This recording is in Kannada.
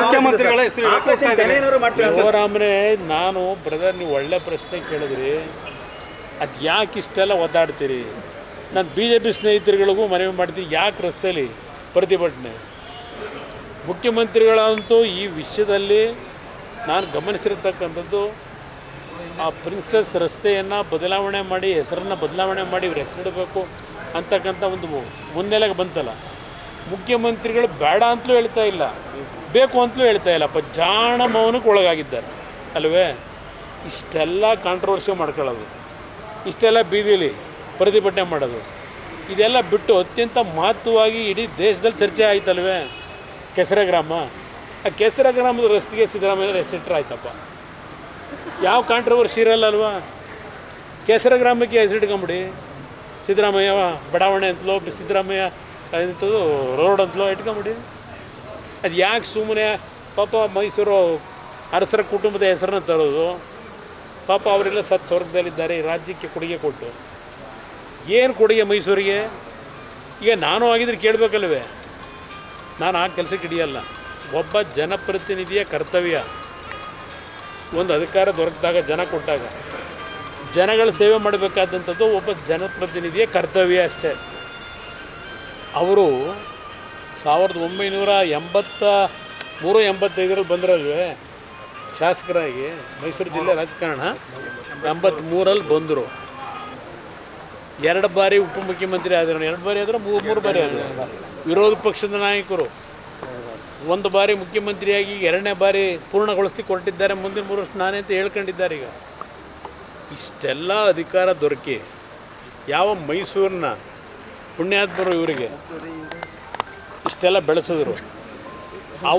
ಮುಖ್ಯಮಂತ್ರಿಗಳ ನಾನು ಬ್ರದರ್ ನೀವು ಒಳ್ಳೆ ಪ್ರಶ್ನೆ ಕೇಳಿದ್ರಿ. ಅದು ಯಾಕೆ ಇಷ್ಟೆಲ್ಲ ಒದ್ದಾಡ್ತೀರಿ? ನಾನು ಬಿ ಜೆ ಪಿ ಸ್ನೇಹಿತರುಗಳಿಗೂ ಮನವಿ ಮಾಡ್ತೀನಿ. ಯಾಕೆ ರಸ್ತೆಯಲ್ಲಿ ಪ್ರತಿಭಟನೆ. ಮುಖ್ಯಮಂತ್ರಿಗಳಂತೂ ಈ ವಿಷಯದಲ್ಲಿ ನಾನು ಗಮನಿಸಿರ್ತಕ್ಕಂಥದ್ದು ಆ ಪ್ರಿನ್ಸಸ್ ರಸ್ತೆಯನ್ನು ಬದಲಾವಣೆ ಮಾಡಿ ಹೆಸರನ್ನು ಬದಲಾವಣೆ ಮಾಡಿ ಇವ್ರ ಹೆಸರಿಡಬೇಕು ಅಂತಕ್ಕಂಥ ಒಂದು ಮುನ್ನೆಲೆಗೆ ಬಂತಲ್ಲ. ಮುಖ್ಯಮಂತ್ರಿಗಳು ಬೇಡ ಅಂತಲೂ ಹೇಳ್ತಾ ಇಲ್ಲ. ಬೇಕು ಅಂತಲೂ ಹೇಳ್ತಾ ಇಲ್ಲ. ಜಾಣ ಮೌನಕ್ಕೆ ಒಳಗಾಗಿದ್ದಾರೆ. ಅಲ್ವೇ? ಇಷ್ಟೆಲ್ಲ ಕಾಂಟ್ರವರ್ಸಿ ಮಾಡ್ಕೊಳ್ಳೋದು. ಇಷ್ಟೆಲ್ಲ ಬೀದಿಲಿ ಪ್ರತಿಭಟನೆ ಮಾಡೋದು. ಇದೆಲ್ಲ ಬಿಟ್ಟು ಅತ್ಯಂತ ಮಹತ್ವವಾಗಿ ಇಡೀ ದೇಶದಲ್ಲಿ ಚರ್ಚೆ ಆಯ್ತಲ್ವೇ? ಕೆಸರ ಗ್ರಾಮ. ಆ ಕೆಸರ ಗ್ರಾಮದ ರಸ್ತೆಗೆ ಸಿದ್ದರಾಮಯ್ಯ ಹೆಸರಿಟ್ರೆ ಆಯ್ತಪ್ಪ. ಯಾವ ಕಾಂಟ್ರವರ್ಸಿ ಇರಲ್ಲ ಅಲ್ವಾ ಕೆಸರ ಗ್ರಾಮಕ್ಕೆ ಹೆಸರಿಟ್ಕೊಂಬಿಡಿ. ಸಿದ್ದರಾಮಯ್ಯ ಬಡಾವಣೆ ಅಂತಲೋ ಸಿದ್ದರಾಮಯ್ಯ ಎಂಥದ್ದು ರೋಡ್ ಅಂತಲೂ ಇಟ್ಕೊಂಬಿಡಿ ಅದು ಯಾಕೆ ಸುಮ್ಮನೆ ಪಾಪ ಮೈಸೂರು ಅರಸರ ಕುಟುಂಬದ ಹೆಸರನ್ನ ತರೋದು. ಪಾಪ ಅವರೆಲ್ಲ ಸತ್ ಸ್ವರ್ಗದಲ್ಲಿದ್ದಾರೆ, ಈ ರಾಜ್ಯಕ್ಕೆ ಕೊಡುಗೆ ಕೊಟ್ಟು. ಏನು ಕೊಡುಗೆ ಮೈಸೂರಿಗೆ? ಈಗ ನಾನು ಆಗಿದ್ರೆ ಕೇಳಬೇಕಲ್ವೇ? ನಾನು ಆ ಕೆಲಸಕ್ಕೆ ಹಿಡಿಯಲ್ಲ. ಒಬ್ಬ ಜನಪ್ರತಿನಿಧಿಯ ಕರ್ತವ್ಯ. ಒಂದು ಅಧಿಕಾರ ದೊರಕಿದಾಗ, ಜನ ಕೊಟ್ಟಾಗ. ಜನಗಳ ಸೇವೆ ಮಾಡಬೇಕಾದಂಥದ್ದು ಒಬ್ಬ ಜನಪ್ರತಿನಿಧಿಯ ಕರ್ತವ್ಯ ಅಷ್ಟೇ. ಅವರು ಸಾವಿರದ ಒಂಬೈನೂರ ಎಂಬತ್ತ, ಮೂರು ಎಂಬತ್ತೈದರಲ್ಲಿ ಬಂದ್ರಲ್ವೇ? ಶಾಸಕರಾಗಿ ಮೈಸೂರು ಜಿಲ್ಲೆ ರಾಜಕಾರಣ ಎಂಬತ್ತ್ಮೂರಲ್ಲಿ ಬಂದರು. ಎರಡು ಬಾರಿ ಉಪಮುಖ್ಯಮಂತ್ರಿ ಆದರು ಎರಡು ಬಾರಿ ಆದರೂ ಮೂರು ಮೂರು ಬಾರಿ ಆದರು. ವಿರೋಧ ಪಕ್ಷದ ನಾಯಕರು. ಒಂದು ಬಾರಿ ಮುಖ್ಯಮಂತ್ರಿಯಾಗಿ ಎರಡನೇ ಬಾರಿ ಪೂರ್ಣಗೊಳಿಸಿ ಹೊರಟಿದ್ದಾರೆ ಮುಂದಿನ ಮೂರು ವರ್ಷ ನಾನೇ ಅಂತ ಹೇಳ್ಕೊಂಡಿದ್ದಾರೆ ಈಗ. ಇಷ್ಟೆಲ್ಲ ಅಧಿಕಾರ ದೊರಕಿ ಯಾವ ಮೈಸೂರಿನ ಪುಣ್ಯಾತ್ಮರು ಇವರಿಗೆ. ಇಷ್ಟೆಲ್ಲ ಬೆಳೆಸಿದ್ರು.